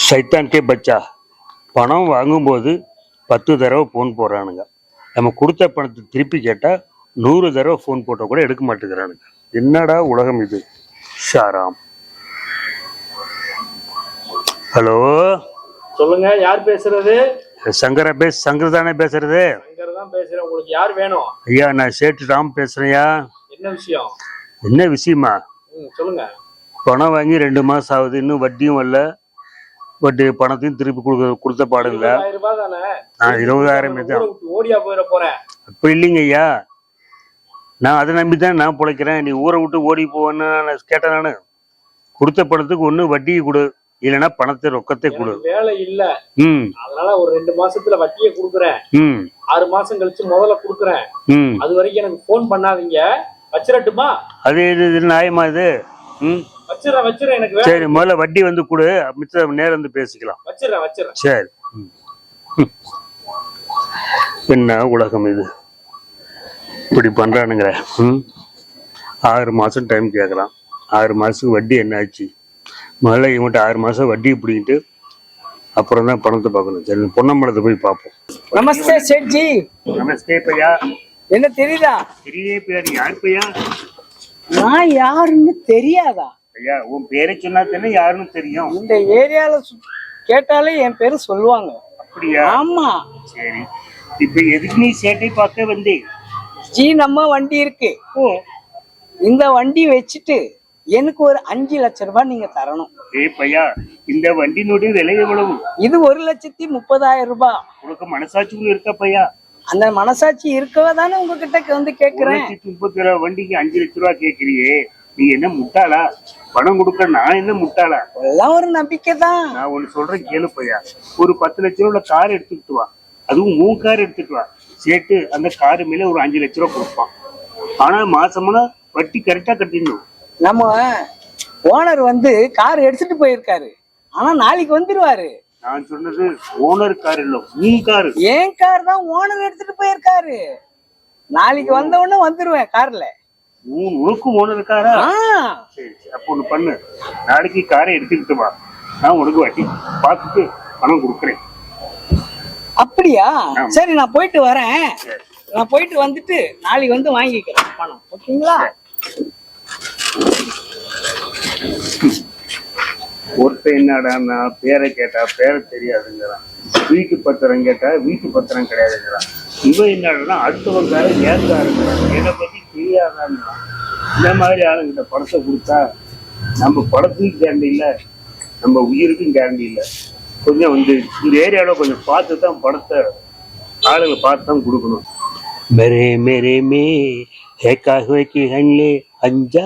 சைத்தான் கே பச்சா. பணம் வாங்கும்போது பத்து தடவை ஃபோன் போடுறானுங்க. நம்ம கொடுத்த பணத்தை திருப்பி கேட்டால் நூறு தடவை ஃபோன் போட்டால் கூட எடுக்க மாட்டேங்கிறானுங்க. என்னடா உலகம் இது? ஷாராம். ஹலோ? சொல்லுங்க யார் பேசுறது? சங்கரா பேஸ் சங்கர் தானே பேசுறது? சங்கர் தான் பேசுறேன். உங்களுக்கு யார் வேணும்? ஐயா நான் சேட்டு ராம் பேசுறேன்யா என்ன விஷயம்? என்ன விஷயமா? சொல்லுங்க. பணம் வாங்கி ரெண்டு மாசம் ஆகுது இன்னும் வட்டியும் வரல. வட்டி பணத்தையும் திருப்பி கொடுக்க கொடுத்த பாடுங்க இருபதாயிரம் ஓடியா போயிட போறேன் அப்படி இல்லைங்க ஐயா நான் அதை நம்பி தான் நான் பிழைக்கிறேன். நீ ஊரை விட்டு ஓடி போவேன்னு நான் கேட்டேன் நான். கொடுத்த பணத்துக்கு ஒன்று வட்டியை கொடு. இல்லைன்னா பணத்தை ரொக்கத்தை கொடு. வேலை இல்ல. ம். அதனால ஒரு ரெண்டு மாசத்துல வட்டியை கொடுக்குறேன். ம். ஆறு மாசம் கழிச்சு முதல்ல கொடுக்குறேன். ம். அது வரைக்கும் எனக்கு ஃபோன் பண்ணாதீங்க. வச்சிரட்டுமா? அது இது நியாயமா இது? ம். சரி முதல்ல வட்டி வந்து கொடு. மிச்சம் நேரம் வந்து பேசிக்கலாம் சரி. என்ன உலகம் இது? இப்படி பண்றானுங்க ம். ஆறு மாசம் டைம் கேட்கலாம். ஆறு மாசத்துக்கு வட்டி என்ன ஆச்சு? முதல்ல இவன்கிட்ட ஆறு மாசம் வட்டி பிடிக்கிட்டு அப்புறம் தான் பணத்தை பார்க்கணும். சரி பொன்னம்பலத்தை போய் பார்ப்போம். நமஸ்தே சேட்ஜி. நமஸ்தே பையா. என்ன தெரியுதா? பெரிய பேர் யார் பையா? நான் யாருன்னு தெரியாதா? ஐயா உன் பேரை சொன்னா தானே யாருன்னு தெரியும். இந்த ஏரியால கேட்டாலே என் பேரு சொல்லுவாங்க. அப்படியா? ஆமா. சரி. இப்ப எதுக்கு நீ சேட்டை பார்க்க வந்தேன் ஜி நம்ம வண்டி இருக்கு. இந்த வண்டி வச்சுட்டு எனக்கு ஒரு அஞ்சு லட்ச ரூபாய் நீங்க தரணும். ஏய் பையா இந்த வண்டியினுடைய விலை எவ்வளவு? இது ஒரு லட்சத்தி முப்பதாயிரம் ரூபாய். உனக்கு மனசாட்சி இருக்கா பையா? அந்த மனசாட்சி இருக்கவே தானே உங்ககிட்ட வந்து கேக்குறேன். முப்பத்தி வண்டிக்கு அஞ்சு லட்ச ரூபா கேக்குறியே. நீ என்ன முட்டாளா? பணம் கொடுக்க நான் என்ன முட்டாளா? எல்லாம் ஒரு நம்பிக்கை தான் நான் ஒண்ணு சொல்றேன் கேளு பையா. ஒரு பத்து லட்ச ரூபாய் கார் எடுத்துக்கிட்டு வா. அதுவும் மூணு கார் எடுத்துட்டு வா. சேர்த்து அந்த காரு மேல ஒரு அஞ்சு லட்ச ரூபா கொடுப்பான். ஆனா மாசம்னா வட்டி கரெக்டா கட்டிடணும். நம்ம ஓனர் வந்து கார் எடுத்துட்டு போயிருக்காரு. ஆனா நாளைக்கு வந்துருவாரு. நான் சொன்னது ஓனர் கார் இல்ல மூணு காரு ஏன் கார் தான் ஓனர் எடுத்துட்டு போயிருக்காரு. நாளைக்கு வந்த உடனே வந்துருவேன் கார்ல மூணு உனக்கு ஓனர் காரா ஆ. சரி அப்போ ஒண்ணு பண்ணு. நாளைக்கு காரை எடுத்துக்கிட்டு வா. நான் உனக்கு வட்டி பார்த்துட்டு பணம் கொடுக்குறேன். அப்படியா. சரி நான் போயிட்டு வரேன். நான் போயிட்டு வந்துட்டு நாளைக்கு வந்து வாங்கிக்கிறேன் பணம். ஓகேங்களா? ஒருத்தன் என்னடான்னா பேரை கேட்டா பேரை தெரியாதுங்கிறான். வீட்டு பத்திரம் கேட்டா வீட்டு பத்திரம் கிடையாதுங்கிறான். இவன் என்னடான்னா அடுத்தவங்க ஏற்காருங்கிறான் என்னை பத்தி தெரியாதாங்கிறான் இந்த மாதிரி ஆளுங்கிட்ட பணத்தை கொடுத்தா நம்ம படத்துக்கும் கேரண்டி இல்லை நம்ம உயிருக்கும் கேரண்டி இல்லை கொஞ்சம் வந்து இந்த ஏரியாவில் கொஞ்சம் பார்த்து தான் படத்தை ஆளுங்க பார்த்து தான் கொடுக்கணும் मेरे मेरे में है काहुए की हंडले अंजा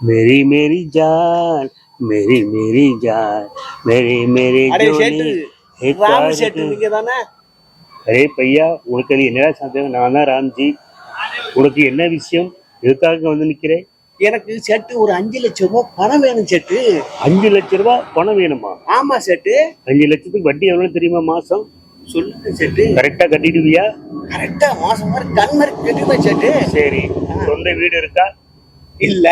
मेरी मेरी जान मेरी मेरी जान मेरे मेरे அடே जोनी ஷெட்டு है ராம काहुए ஷெட்டு की- நீங்க தானே அரே பையா உனக்கு அது என்னடா சந்தேகம் நான் தான் ராம்ஜி உனக்கு என்ன விஷயம்? எதுக்காக வந்து நிக்கிறேன்? எனக்கு செட்டு ஒரு அஞ்சு லட்சம் ரூபாய் பணம் வேணும் செட்டு. அஞ்சு லட்ச ரூபாய் பணம் வேணுமா? ஆமா செட்டு. அஞ்சு லட்சத்துக்கு வட்டி எவ்வளவு தெரியுமா மாசம்? சொல்லுங்க செட்டு. கரெக்டா கட்டிடுவியா? கரெக்டா மாசம் மாதிரி கண் மாதிரி கட்டுவேன் செட்டு. சரி. சொந்த வீடு இருக்கா? இல்ல.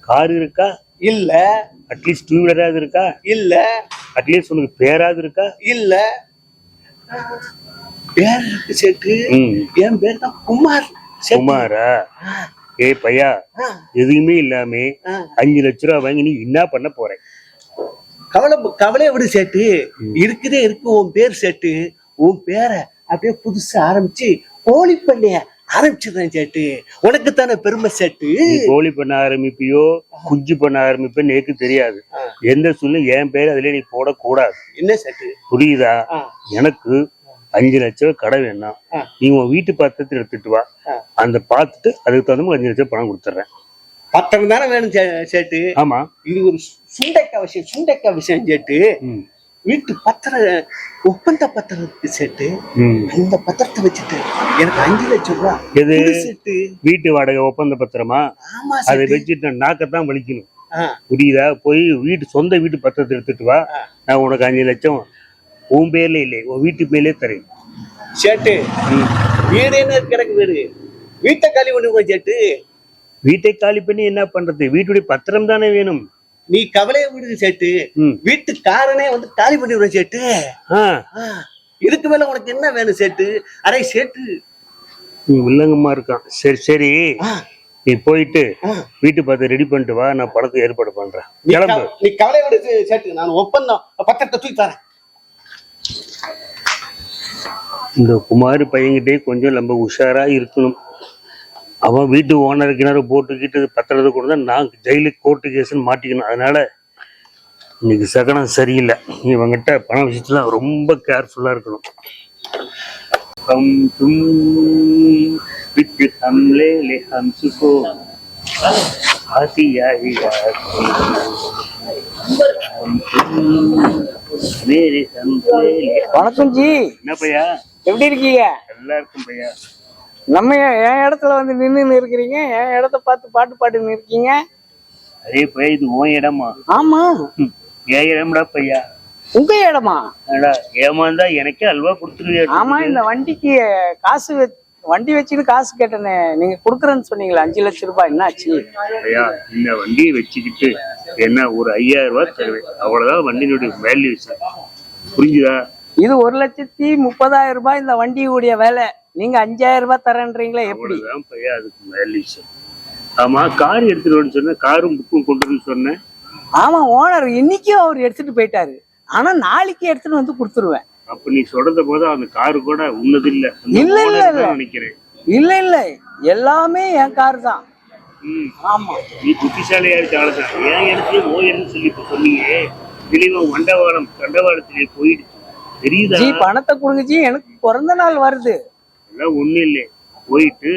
கார் இருக்கா? இல்ல. அட்லீஸ்ட் டூ வீலராவது இருக்கா? இல்ல. அட்லீஸ்ட் உனக்கு பேராவது இருக்கா? இல்ல. பேர் செட்டு. என் பேர் தான் குமார். செட்டு. குமாரா ஏய் பையா எதுவுமே இல்லாம. அஞ்சு லட்ச ரூபா வாங்கி நீ என்ன பண்ண போற? கவலை கவலையை விடு செட்டு. இருக்குதே இருக்கு உன் பேர் செட்டு. உன் பேரை அப்படியே புதுசா ஆரம்பிச்சு கோழி பண்ணைய ஆரம்பிச்சிடுறேன் செட்டு. உனக்கு தானே பெருமை செட்டு? கோழி பண்ண ஆரம்பிப்பியோ குஞ்சு பண்ண ஆரம்பிப்பேன்னு எனக்கு தெரியாது. எந்த சொல்லும் என் பேர் அதுல நீ போடக்கூடாது. என்ன செட்டு? புரியுதா. எனக்கு அஞ்சு லட்ச ரூபா கடை வேணாம். நீ உன் வீட்டு பாத்திரத்தை எடுத்துட்டு வா. அந்த பார்த்துட்டு அதுக்கு தகுந்த மாதிரி அஞ்சு லட்சம் பணம் கொடுத்துட்றேன். பத்திரம் தானே வேணும் செட்டு? ஆமா. இது ஒரு சுண்டைக்காய் விஷயம் சுண்டைக்காய் விஷயம் செட்டு. வீட்டு பத்திர ஒப்பந்த பத்திரம் செட்டு. அந்த பத்திரத்தை வச்சுட்டு எனக்கு அஞ்சு லட்சம் ரூபாய் எது? செட்டு. வீட்டு வாடகை ஒப்பந்த பத்திரமா? அதை செட்டு. வச்சுட்டு நாக்கத்தான் வலிக்கணும். புரியுதா? போய் வீட்டு சொந்த வீட்டு பத்திரத்தை எடுத்துட்டு வா. நான் உனக்கு அஞ்சு லட்சம் உன் பேர்ல இல்லை உன் வீட்டு மேலே தரேன். செட்டு ம். வீடு என்ன கிடக்கு வீடு? வீட்டை காலி பண்ணுவோம் செட்டு வீட்டை காலி பண்ணி என்ன பண்றது? வீட்டுடைய பத்திரம் தானே வேணும். நீ கவலையை விடுங்க சேட்டு ம். வீட்டுக்காரனே வந்து காலி பண்ணிடுவேன் சேட்டு ஆ. ஆ, இதுக்கு மேல உனக்கு என்ன வேணும் சேட்டு அரை சேட்டு நீ வில்லங்கமா இருக்கான். சரி சரி. நீ போயிட்டு. வீட்டு பார்த்து ரெடி பண்ணிட்டு வா. நான் படத்துக்கு ஏற்பாடு பண்றேன். நீ கவலை விடு சே- சேட்டு நான் ஒப்பந்தம் பத்திரத்தை தூக்கி தரேன். இந்த குமார் பையன்கிட்டே கொஞ்சம் நம்ம உஷாரா இருக்கணும் அவன் வீட்டு ஓனர் கிணறு போட்டுக்கிட்டு பத்திரத்தை கொடுத்தா நான் ஜெயிலுக்கு கோர்ட்டு கேஸ்ன்னு மாட்டிக்கணும் அதனால இன்னைக்கு சகனம் சரியில்லை நீ இவங்கிட்ட பண விஷயத்துல ரொம்ப கேர்ஃபுல்லா இருக்கணும் हम तुम विच हम ले ले हम सुको आती आई रात हम तुम मेरे हम ले ले வணக்கம் ஜி என்ன பையா எப்படி இருக்கீங்க? நல்லா இருக்கும் பையா. நம்ம என் இடத்துல வந்து நின்று இருக்கிறீங்க? என் இடத்த பார்த்து பாட்டு பாட்டுன்னு இருக்கீங்க? அதே பையா இது உன் இடமா? ஆமா. என் இடம்டா பையா. உங்க இடமா? ஏமாந்தா எனக்கே அல்வா கொடுத்துருவியா? ஆமா இந்த வண்டிக்கு காசு வண்டி வச்சுன்னு காசு கேட்டேனே. நீங்க குடுக்குறேன்னு சொன்னீங்களா அஞ்சு லட்சம் ரூபாய் என்னாச்சு? பையா இந்த வண்டியை வச்சுக்கிட்டு என்ன ஒரு ஐயாயிரம் ரூபாய் தருவேன். அவ்வளவுதான் வண்டியினுடைய வேல்யூஷன் புரிஞ்சுதா? இது ஒரு லட்சத்தி முப்பதாயிரம் ரூபாய் இந்த வண்டியுடைய வேலை. நீங்க அஞ்சாயிரம் ரூபாய் தரேன்றீங்களா எப்படி? அதுக்கு வேல்யூஷன் ஆமா கார் எடுத்துட்டு சொன்னேன் காரும் புக்கும் கொண்டு வரணும்னு சொன்னேன். ஆமா ஓனர் இன்னைக்கும் அவர் எடுத்துட்டு போயிட்டாரு. ஆனா நாளைக்கு எடுத்துட்டு வந்து கொடுத்துருவேன். அப்ப நீ சொல்றத போது அந்த காரு கூட உன்னது இல்ல இல்ல, இல்ல, நினைக்கிறேன். இல்ல இல்ல. எல்லாமே என் கார் தான். ஆமா. நீ புத்திசாலியா இருக்க ஆளுதான் ஏன் இடத்துல ஓ இடம்னு சொல்லி இப்ப சொன்னீங்க? தெளிவம் வண்டவாளம் கண்டவாளத்திலே போயிடுச்சு. தெரியுதா? ஜி பணத்தை கொடுங்க ஜி எனக்கு பிறந்த நாள் வருது. எல்லாம் ஒண்ணும் இல்லை போயிட்டு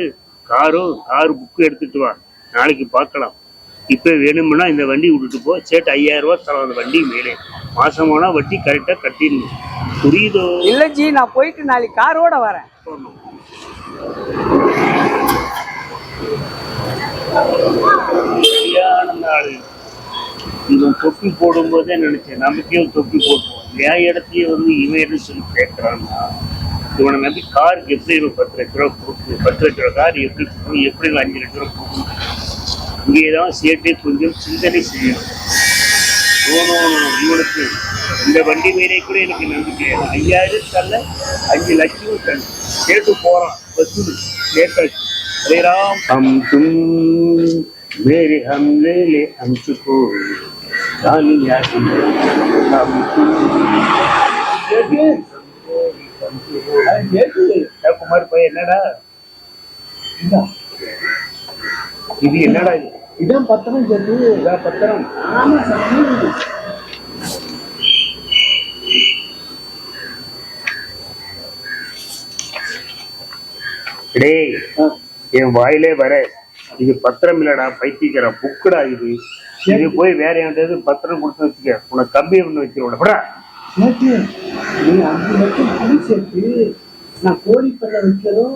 காரும் கார் புக்கு எடுத்துட்டு வா. நாளைக்கு பார்க்கலாம். இப்ப வேணும்னா இந்த வண்டி விட்டுட்டு போ. சேட்டு ஐயாயிரம் ரூபாய் தரோம் அந்த வண்டி மேலே. மாசமானா வட்டி கரெக்டா கட்டிடணும். புரியுதோ? இல்ல ஜி நான் போயிட்டு நாளைக்கு காரோட வரேன். சரியான நாள். இவன் தொப்பி போடும்போதே நினைச்சேன் நமக்கே தொப்பி போட்டுவோம் என் இடத்தையே வந்து இவன் என்ன சொல்லி கேட்குறான்னா இவனை நம்பி கார் எப்படி இவன் பத்து லட்ச ரூபா கொடுக்கு பத்து லட்ச ரூபா கார் எப்படி கொடுக்கும் எப்படி இவன் அஞ்சு லட்ச ரூபா கொடுக்கும் இங்கே தான் சேர்த்தே கொஞ்சம் சிந்தனை செய்யணும். தோணும் இவனுக்கு இந்த வண்டி மேலே கூட எனக்கு நம்பிக்கை ஐயாயிரம் தரல அஞ்சு லட்சம் தரல. கேட்டு போகிறான் பஸ் கேட்டாச்சு. ஹரே ராம் ஹம் தும் மேரி ஹம் லே ஹம் சுகோ ஜாலியாக குமார் பையன் என்னடா? இது என்னடா இது? பத்திரம் சேர்த்து பத்திரம். டேய் என் வாயிலே வர இது பத்திரம் இல்லடா பைத்திக்கிற புக்குடா இது. இது போய் வேற என்கிட்ட பத்திரம் கொடுத்து வச்சுக்க. உனக்கு கம்பி ஒண்ணு வச்சிருவோட படா நீ அஞ்சு லட்சம் பணம் சேர்த்து நான் கோழி பண்ண வைக்கிறதும்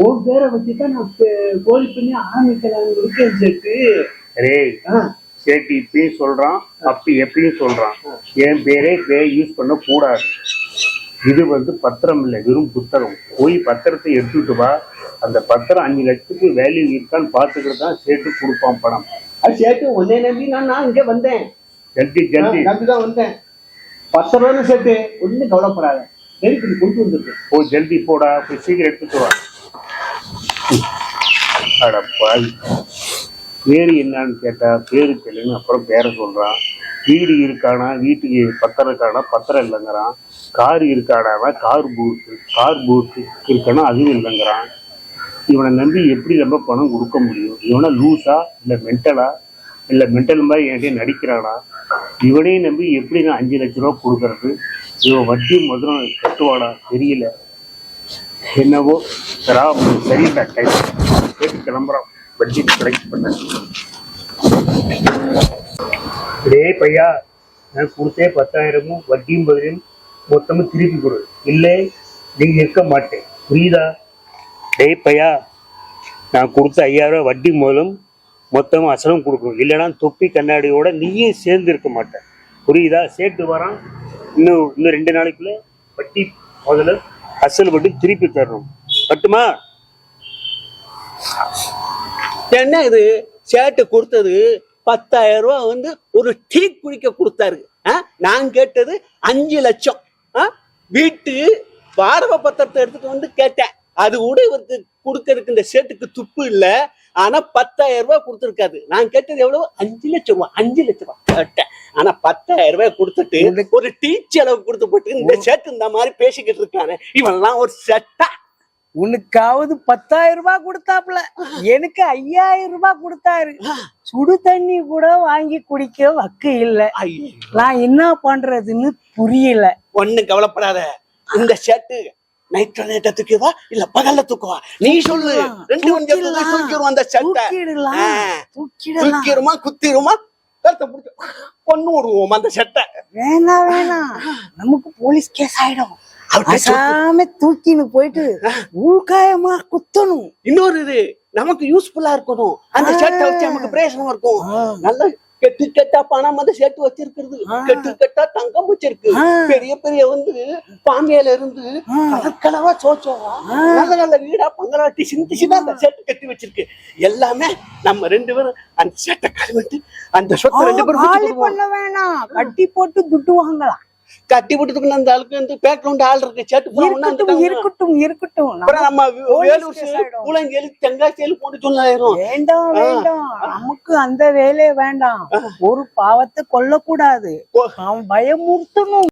உன் பேரை வச்சுதான் நான் பே- கோழி பண்ணி ஆரம்பிக்கலாம்னு இருக்கேன் சேர்த்து ஆ, சேட்டி இப்பயும் சொல்றான் அப்படி எப்பயும் சொல்றான். என் பேரே பே யூஸ் பண்ண கூடாது இது வந்து பத்திரம் இல்லை வெறும் புத்தகம். போய் பத்திரத்தை எடுத்துட்டு வா. அந்த பத்திரம் அஞ்சு லட்சத்துக்கு வேல்யூ இருக்கான்னு பார்த்துக்கிட்டு தான் சேர்த்து கொடுப்பான் பணம். சேர்த்து உன்னை நம்பி நான் நான் இங்கே வந்தேன். ஜல்தி ஜல்தி. நம்பி தான் வந்தேன். பத்து ரூபான்னு சேர்த்து ஒன்றும் கவலைப்படாத. நெருக்கடி கொண்டு வந்துருக்கு போ ஜல்தி போடா. போய் சீக்கிரம் எடுத்துட்டு வா. அட பாவி. பேரு என்னன்னு கேட்டா பேரு தெரியலன்னு அப்புறம் பேரை சொல்றான். வீடு இருக்கானா வீட்டுக்கு பத்திரம் இருக்கானா? பத்திரம் இல்லைங்கிறான். கார் இருக்காடானா கார் பூத்து கார் பூத்து இருக்கானா அதுவும் இல்லைங்கிறான். இவனை நம்பி எப்படி நம்ம பணம் கொடுக்க முடியும்? இவனை லூஸா இல்லை மென்டலா இல்லை மென்டல் மாதிரி என்கிட்ட நடிக்கிறானா? இவனையும் நம்பி எப்படி நான் அஞ்சு லட்ச ரூபா கொடுக்கறது? இவன் வட்டி மதுரம் கட்டுவானா? தெரியல. என்னவோ? ராம் சரியில்லை டைம். கேட்டு கிளம்புறான். வட்டி கலெக்ட் பண்ண. இதே பையா நான் கொடுத்தே பத்தாயிரமும் வட்டியும் பதிலும் மொத்தமும் திருப்பி கொடு. இல்லை நீங்கள் இருக்க மாட்டேன். புரியுதா? டேய் நான் கொடுத்த ஐயாயிரம் ரூபாய் வட்டி மூலம் மொத்தமாக அசலும் கொடுக்கணும். இல்லைன்னா தொப்பி கண்ணாடியோட நீயும் சேர்ந்து இருக்க மாட்டேன். புரியுதா? சேர்த்து வரான். இன்னும் இன்னும் ரெண்டு நாளைக்குள்ள வட்டி முதல்ல அசல் வட்டி திருப்பி தரணும். பட்டுமா? என்ன இது? சேட்டு கொடுத்தது பத்தாயிரம் ரூபா வந்து ஒரு டீ குடிக்க கொடுத்தாரு. நான் கேட்டது அஞ்சு லட்சம். ஆ? வீட்டு வாடகை பத்திரத்தை எடுத்துட்டு வந்து கேட்டேன். அது கூட இவருக்கு கொடுக்கறதுக்கு இந்த சேட்டுக்கு துப்பு இல்ல. ஆனா பத்தாயிரம் ரூபாய் கொடுத்துருக்காரு. நான் கேட்டது எவ்வளவு? அஞ்சு லட்சம் ரூபாய். அஞ்சு லட்சம் ரூபாய். ஆனா பத்தாயிரம் ரூபாய் கொடுத்துட்டு ஒரு டீ செலவு கொடுத்து போட்டு இந்த சேட்டு இந்த மாதிரி பேசிக்கிட்டு இருக்கானே. இவன்லாம் ஒரு செட்டா உனக்காவது பத்தாயிரம் ரூபாய் கொடுத்தாப்புல. எனக்கு ஐயாயிரம் ரூபாய் கொடுத்தாரு. சுடு தண்ணி கூட வாங்கி குடிக்க வக்கு இல்ல. நான் என்ன பண்றதுன்னு புரியல. ஒண்ணும் கவலைப்படாத. இந்த ஷர்ட் நைட் நைட்டை தூக்கிவா இல்ல பகல்ல தூக்குவா? நீ சொல்லு. ரெண்டு மணி நேரத்துல தூக்கிடுவோம் அந்த தூக்கிடலாம். தூக்கிடுமா குத்திடுமா? கொன்னு விடுவோம் அந்த ஷர்ட்டை வேணாம் வேணாம் நமக்கு போலீஸ் கேஸ் ஆயிடும். அசாம தூக்கின்னு போயிட்டு உள்காயமா குத்தணும். இன்னொரு இது நமக்கு யூஸ்ஃபுல்லா இருக்கணும். அந்த ஷர்ட்டை வச்சு நமக்கு பிரயோஜனம் இருக்கும். நல்ல கெட்டு கெட்டா பணம் அந்த ஷர்ட் வச்சிருக்கிறது. கெட்டு கெட்டா தங்கம் வச்சிருக்கு. பெரிய பெரிய வந்து பாம்பியில இருந்து கலரா சோச்சோவா நல்ல நல்ல வீடா பங்களாட்டி சிந்தி சின்ன அந்த ஷர்ட் கட்டி வச்சிருக்கு. எல்லாமே நம்ம ரெண்டு பேரும் அந்த ஷர்ட்டை கழுவிட்டு அந்த சொத்தை ரெண்டு பேரும் பண்ண வேணாம். கட்டி போட்டு துட்டு வாங்கலாம். கட்டி போட்டுக்கு அந்த ஆளுக்கு வந்து பேக்ரவுண்ட் ஆள் இருக்கு. ஷர்ட் இருக்கட்டும் இருக்கட்டும் அப்புறம் நம்ம வேலூர் சேல் ஆயிடும். பூலஞ்சேலி தெங்காய் சேல் போட்டு சொல்லாயிரும் வேண்டாம் வேண்டாம். நமக்கு அந்த வேலையே வேண்டாம். ஒரு பாவத்தை கொல்லக்கூடாது. பயமுறுத்தணும்.